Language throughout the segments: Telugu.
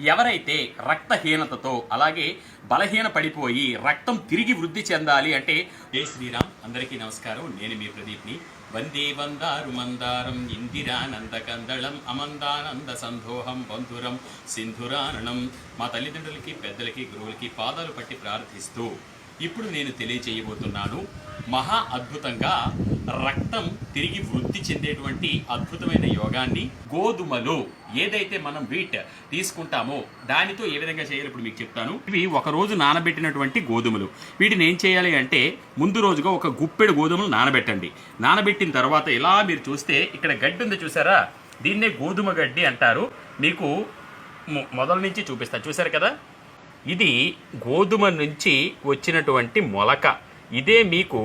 ఎవరైతే రక్తహీనతతో అలాగే బలహీన పడిపోయి రక్తం తిరిగి వృద్ధి చెందాలి అంటే జై శ్రీరామ్ అందరికీ నమస్కారం. నేను మీ ప్రదీప్ని. వందే వందారు మందారం ఇందిరానంద కందళం అమందానంద సందోహం బంధురం సింధురాననం. మా తల్లిదండ్రులకి పెద్దలకి గురువులకి పాదాలు పట్టి ప్రార్థిస్తూ ఇప్పుడు నేను తెలియజేయబోతున్నాను. మహా అద్భుతంగా రక్తం తిరిగి వృద్ధి చెందేటువంటి అద్భుతమైన యోగాన్ని గోధుమలు ఏదైతే మనం వీట్ తీసుకుంటామో దానితో ఏ విధంగా చేయాలి ఇప్పుడు మీకు చెప్తాను. ఇవి ఒక రోజు నానబెట్టినటువంటి గోధుమలు. వీటిని ఏం చేయాలి అంటే ముందు రోజుగా ఒక గుప్పెడు గోధుమలు నానబెట్టండి. నానబెట్టిన తర్వాత ఇలా మీరు చూస్తే ఇక్కడ గడ్డి ఉంది చూసారా? దీన్నే గోధుమ గడ్డి అంటారు. మీకు మొదల నుంచి చూపిస్తా. చూసారు కదా? ఇది గోధుమ నుంచి వచ్చినటువంటి మొలక. ఇదే మీకు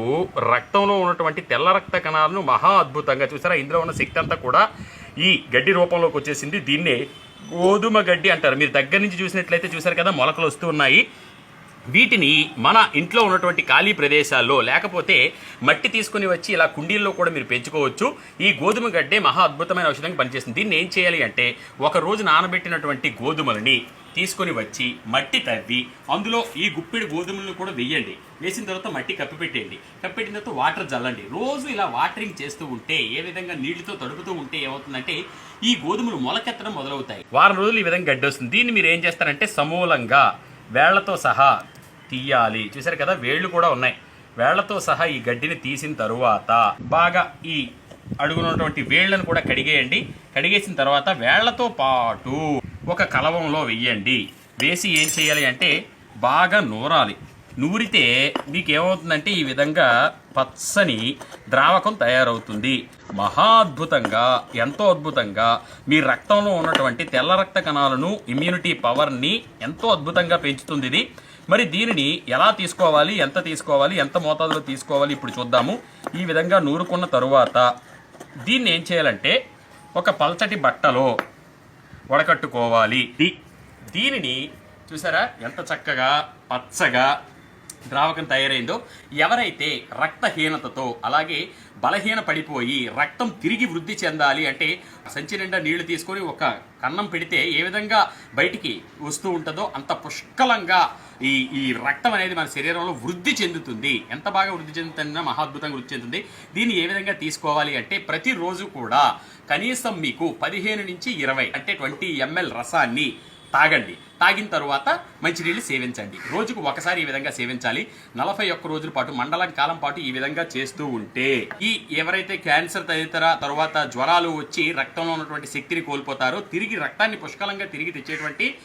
రక్తంలో ఉన్నటువంటి తెల్ల రక్త కణాలను మహా అద్భుతంగా చూసారా? ఇందులో ఉన్న శక్తి అంతా కూడా ఈ గడ్డి రూపంలోకి వచ్చేసింది. దీన్నే గోధుమ గడ్డి అంటారు. మీరు దగ్గర నుంచి చూసినట్లయితే చూసారు కదా మొలకలు వస్తూ ఉన్నాయి. వీటిని మన ఇంట్లో ఉన్నటువంటి ఖాళీ ప్రదేశాల్లో లేకపోతే మట్టి తీసుకుని వచ్చి ఇలా కుండీల్లో కూడా మీరు పెంచుకోవచ్చు. ఈ గోధుమ గడ్డే మహా అద్భుతమైన ఔషధంగా పనిచేస్తుంది. దీన్ని ఏం చేయాలి అంటే ఒక రోజు నానబెట్టినటువంటి గోధుమలని తీసుకొని వచ్చి మట్టి తవ్వి అందులో ఈ గుప్పెడు గోధుమలను కూడా వెయ్యండి వేసిన తర్వాత మట్టి కప్పిపెట్టేయండి కప్పెట్టిన తర్వాత వాటర్ జల్లండి. రోజు ఇలా వాటరింగ్ చేస్తూ ఉంటే ఏ విధంగా నీళ్ళతో తడుపుతూ ఉంటే ఏమవుతుందంటే ఈ గోధుమలు మొలకెత్తడం మొదలవుతాయి. వారం రోజులు ఈ విధంగా గడ్డి వస్తుంది. దీన్ని మీరు ఏం చేస్తారంటే సమూలంగా వేళ్ళతో సహా తీయాలి. చూసారు కదా వేళ్ళు కూడా ఉన్నాయి. వేళ్ళతో సహా ఈ గడ్డిని తీసిన తరువాత బాగా ఈ అడుగునటువంటి వేళ్ళను కూడా కడిగేయండి. కడిగేసిన తర్వాత వేళ్ళతో పాటు ఒక కలవంలో వెయ్యండి. వేసి ఏం చేయాలి అంటే బాగా నూరాలి. నూరితే మీకు ఏమవుతుందంటే ఈ విధంగా పచ్చని ద్రావకం తయారవుతుంది. మహా అద్భుతంగా ఎంతో అద్భుతంగా మీ రక్తంలో ఉన్నటువంటి తెల్ల రక్త కణాలను ఇమ్యూనిటీ పవర్ని ఎంతో అద్భుతంగా పెంచుతుంది ఇది. మరి దీనిని ఎలా తీసుకోవాలి ఎంత తీసుకోవాలి ఎంత మోతాదులో తీసుకోవాలి ఇప్పుడు చూద్దాము. ఈ విధంగా నూరుకున్న తరువాత దీన్ని ఏం చేయాలంటే ఒక పల్చటి బట్టలో వడకట్టుకోవాలి. దీనిని చూసారా? ఎంత చక్కగా పచ్చగా ద్రావకం తయారైందో ఎవరైతే రక్తహీనతతో అలాగే బలహీన పడిపోయి రక్తం తిరిగి వృద్ధి చెందాలి అంటే సంచి నిండా నీళ్ళు తీసుకొని ఒక కన్నం పెడితే ఏ విధంగా బయటికి వస్తూ ఉంటుందో అంత పుష్కలంగా ఈ ఈ రక్తం అనేది మన శరీరంలో వృద్ధి చెందుతుంది. ఎంత బాగా వృద్ధి చెందుతుందో మహాద్భుతంగా వృద్ధి చెందుతుంది. దీన్ని ఏ విధంగా తీసుకోవాలి అంటే ప్రతిరోజు కూడా కనీసం మీకు పదిహేను నుంచి ఇరవై అంటే ట్వంటీ ఎంఎల్ రసాన్ని తాగండి. తాగిన తరువాత మంచినీళ్ళు సేవించండి. రోజుకు ఒకసారి ఈ విధంగా సేవించాలి. నలభై ఒక్క రోజుల పాటు మండలం కాలం పాటు ఈ విధంగా చేస్తూ ఉంటే ఈ ఎవరైతే క్యాన్సర్ తదితర తర్వాత జ్వరాలు వచ్చి రక్తంలో ఉన్నటువంటి శక్తిని కోల్పోతారో తిరిగి రక్తాన్ని పుష్కలంగా తిరిగి తెచ్చేటువంటి